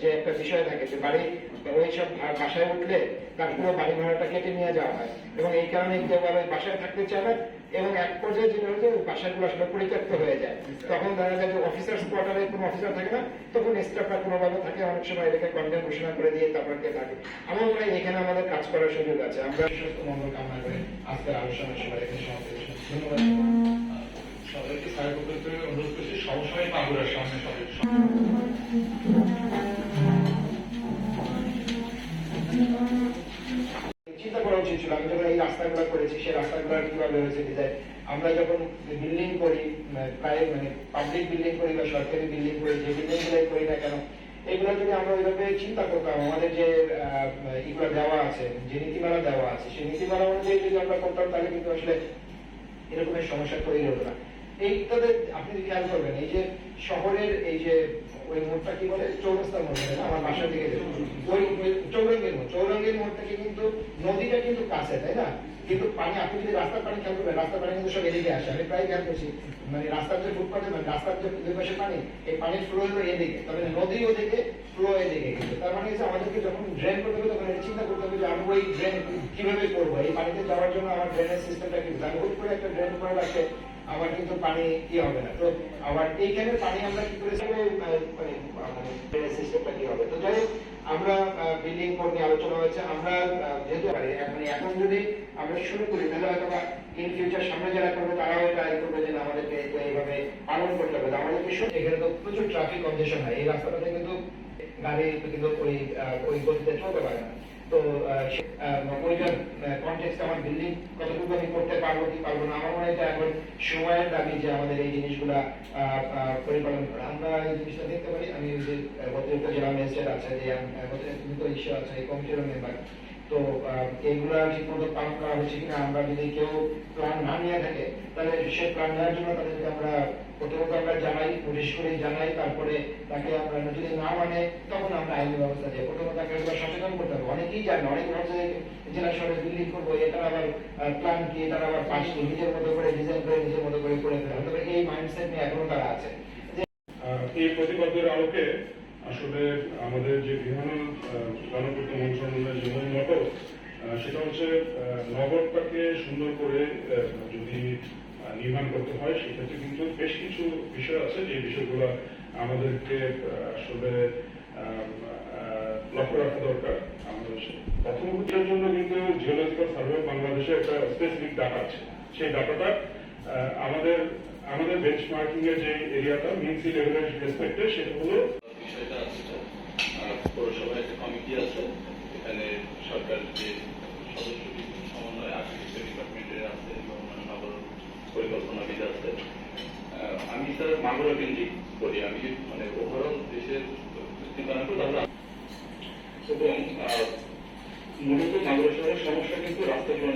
যে একটা বিষয় থাকে যে বাড়ি ওই সব বাসায় উঠলে তার পুরো বাড়ি ভাড়াটা কেটে নিয়ে যাওয়া হয়। এবং এই কারণে কেউ আবার বাসায় থাকতে চায় না এবং এক পর্যায়ে যেটা হচ্ছে বাসাগুলো আসলে পরিত্যক্ত হয়ে যায়। তখন দেখা যায় যে অফিসার কোয়ার্টারে কোনো অফিসার থাকে না, তখন স্টাফরা কোনোভাবে থাকে, অনেক সময় এটাকে কন্টেন্ট ঘোষণা করে দিয়ে তারপর কে থাকে। আমার মনে হয় এখানে আমাদের কাজ করার সুযোগ আছে। আমরা সুস্থ মঙ্গল কামনা করে আজকের আলোচনার সময় এখানে সমাপ্ত ধন্যবাদ। সবাইকে করতে অনুরোধ করছি। সবসময় বাঁকুড়ার সামনে সবাই রাস্তাগুলো করেছি, সেই রাস্তাগুলো কীভাবে হয়েছে ডিজাইন আমরা যখন বিল্ডিং করি প্রায় মানে পাবলিক বিল্ডিং করি বা সরকারি বিল্ডিং করি, যে বিল্ডিংগুলো করি না কেন, এগুলো যদি আমরা ওইভাবে চিন্তা করতাম, আমাদের যে এগুলো দেওয়া আছে, যে নীতিমালা দেওয়া আছে, সেই নীতিমালা অনুযায়ী যদি আমরা করতাম, তাহলে কিন্তু আসলে এরকমের সমস্যা তৈরি হতো না। এইটাতে আপনি যদি খেয়াল করবেন, এই যে শহরের এই যে ওই মোড়টা কি বলে? চৌরাস্তার মোড় আমার বাসা থেকে ওই চৌরঙ্গের মোড়। চৌরঙ্গের মোড় কিন্তু নদীটা কিন্তু কাছে, তাই না? কিন্তু পানি, আপনি যদি রাস্তার পানি খেয়াল করবেন, রাস্তার পানি কিন্তু সব এদিকে আসে। আমি প্রায় খেয়াল করছি মানে রাস্তার যে ফুটপাথে মানে রাস্তার যে দুই পাশে পানি, এই পানির ফ্লো হলো এদিকে। তবে নদী ওদিকে ফ্লো এদিকে কিন্তু। তার মানে হচ্ছে আমাদেরকে যখন ড্রেন করতে হবে, তখন চিন্তা করতে হবে যে আমি ওই ড্রেন কীভাবে করব? এই পানিতে যাওয়ার জন্য আমার ড্রেনেজ সিস্টেমটা কিন্তু আমি হুট করে একটা ড্রেন করে রাখলে আমার কিন্তু পানি কি হবে না। তো আবার এইখানে পানি আমরা কি করে মানে যাই আমরা বিল্ডিং কোড নিয়ে আলোচনা হয়েছে। আমরা যেহেতু পারি, এখন এখন যদি আমরা শুরু করি, তাহলে হয়তো ইন ফিউচার সামনে যারা করবে, তারাও এটা ই করবে যে আমাদেরকে এইভাবে পালন করতে হবে। আমাদেরকে এখানে তো প্রচুর ট্রাফিক কনজেশন হয়। এই রাস্তাটাতে কিন্তু গাড়ি কিন্তু ওই ওই গতিতে চলতে পারে না। তো আমার বিল্ডিং কতটুকু আমি করতে পারব কি পারব না, আমার মনে হয় এখন সময়ের দাবি যে আমাদের এই জিনিসগুলা পরিপালন করা। আমরা এই জিনিসটা দেখতে পারি। আমি যে অতিরিক্ত জেলা ম্যাজিস্ট্রেট আছে, যে অতিরিক্ত ইস্যু আছে কমিটির মেম্বার তো এইগুলা ঠিক মতো পালন করা হচ্ছে কিনা, আমরা যদি কেউ প্ল্যান না নিয়ে থাকে, তাহলে সে প্ল্যান নেওয়ার জন্য তাদেরকে আমরা প্রথমত আমরা জানাই নোটিশ করে জানাই, তারপরে তাকে আমরা যদি না মানে তখন আমরা আইনি ব্যবস্থা দিই প্রথমত তাকে আমরা সচেতন করতে হবে। অনেকেই জানে, অনেক ভাবছে জেলা শহরে বিল্ডিং করব এটা আবার প্ল্যান কি এটা আবার পাশ নিজের মতো করে ডিজাইন করে নিজের মতো করে করে ফেলে। তবে এই মাইন্ডসেট নিয়ে এখনও তারা আছে। এই প্রতিপাদ্যের আলোকে আসলে আমাদের যে বিধান গণপূর্ত মন্ত্রণালয়ের যে মূল মতো সেটা হচ্ছে নগরটাকে সুন্দর করে যদি নির্মাণ করতে হয়, সেক্ষেত্রে কিন্তু বেশ কিছু বিষয় আছে যে বিষয়গুলো আমাদেরকে আসলে লক্ষ্য রাখা দরকার আমাদের প্রথম জন্য কিন্তু জিওলজিক্যাল সার্ভে বাংলাদেশে একটা স্পেসিফিক ডাটা আছে। সেই ডাটাটা আমাদের আমাদের বেঞ্চমার্কিং এর যে এরিয়াটা মিন সি লেভেলের রেসপেক্টে সেটা হলো বিষয়টা আছে আহ, পৌরসভায় একটা কমিটি আছে এখানে যে সমন্বয় আছে এবং আছে আমি স্যার মাগুরা কেন্দ্রিক করি আমি মানে ওভারঅল দেশের এবং মূলত মাগুরা শহরের সমস্যা কিন্তু রাস্তাগুলো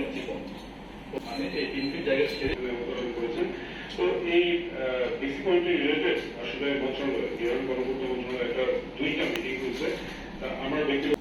মোতাবেক তো এই আসলে গণপূর্ত একটা আমার ব্যক্তিগত